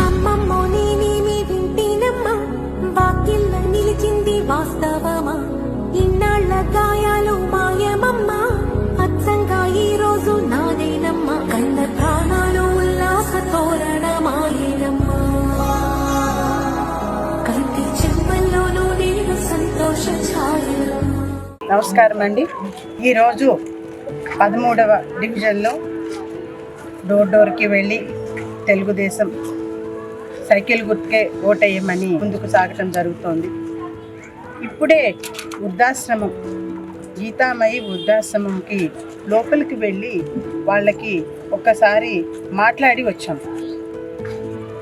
అమ్మమ్మో నేనేమి వింటేనమ్మా? వాకిళ్ళ నిలిచింది వాస్తవమా? ఇన్నాళ్ళ గాయాలు మాయమమ్మా? అచ్చంగా ఈ రోజు నానేనమ్మా కన్న ప్రాణాలు ఉల్లాస తోరణమాయేనమ్మా కంటి చెమ్మల్లోనూ నేను సంతోష ఛాయలమ్మా నమస్కారం అండి. ఈరోజు పదమూడవ డివిజన్లో డోర్ డోర్కి వెళ్ళి తెలుగుదేశం సైకిల్ గుర్తుకే ఓటేయమని ముందుకు సాగటం జరుగుతోంది. ఇప్పుడే వృద్ధాశ్రమం గీతామయి వృద్ధాశ్రమంకి లోపలికి వెళ్ళి వాళ్ళకి ఒక్కసారి మాట్లాడి వచ్చాం.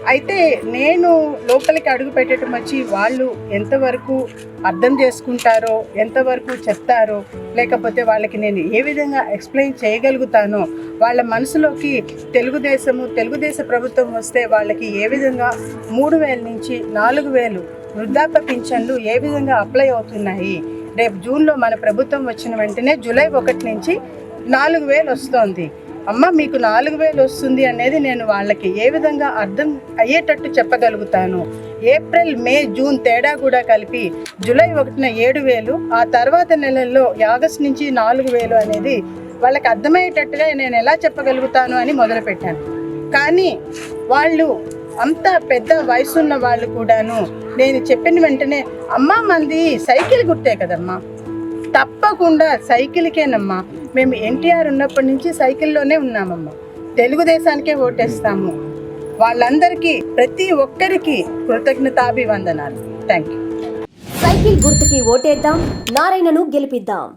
అయితే నేను లోపలికి అడుగు పెట్టడం వచ్చి వాళ్ళు ఎంతవరకు అర్థం చేసుకుంటారో ఎంతవరకు చెప్తారో లేకపోతే వాళ్ళకి నేను ఏ విధంగా ఎక్స్ప్లెయిన్ చేయగలుగుతానో వాళ్ళ మనసులోకి తెలుగుదేశము తెలుగుదేశ ప్రభుత్వం వస్తే వాళ్ళకి ఏ విధంగా మూడు వేల నుంచి నాలుగు వేలు వృద్ధాప్య పింఛన్లు ఏ విధంగా అప్లై అవుతున్నాయి? రేపు జూన్లో మన ప్రభుత్వం వచ్చిన వెంటనే జూలై ఒకటి నుంచి నాలుగు వేలు వస్తోంది. అమ్మ మీకు నాలుగు వేలు వస్తుంది అనేది నేను వాళ్ళకి ఏ విధంగా అర్థం అయ్యేటట్టు చెప్పగలుగుతాను. ఏప్రిల్ మే జూన్ తేడా కూడా కలిపి జూలై ఒకటిన ఏడు వేలు ఆ తర్వాత నెలల్లో ఆగస్ట్ నుంచి నాలుగు వేలు అనేది వాళ్ళకి అర్థమయ్యేటట్టుగా నేను ఎలా చెప్పగలుగుతాను అని మొదలుపెట్టాను. కానీ వాళ్ళు అంత పెద్ద వయసున్న వాళ్ళు కూడాను నేను చెప్పిన వెంటనే అమ్మ మంది సైకిల్ గుర్తే కదమ్మా. తప్పకుండా సైకిల్కేనమ్మా. మేము ఎన్టీఆర్ ఉన్నప్పటి నుంచి సైకిల్లోనే ఉన్నామమ్మా. తెలుగుదేశానికే ఓటేస్తాము. వాళ్ళందరికీ ప్రతి ఒక్కరికి కృతజ్ఞతాభివందనాలు. థ్యాంక్ యూ సైకిల్ గుర్తుకి ఓటేద్దాం నారాయణను గెలిపిద్దాం.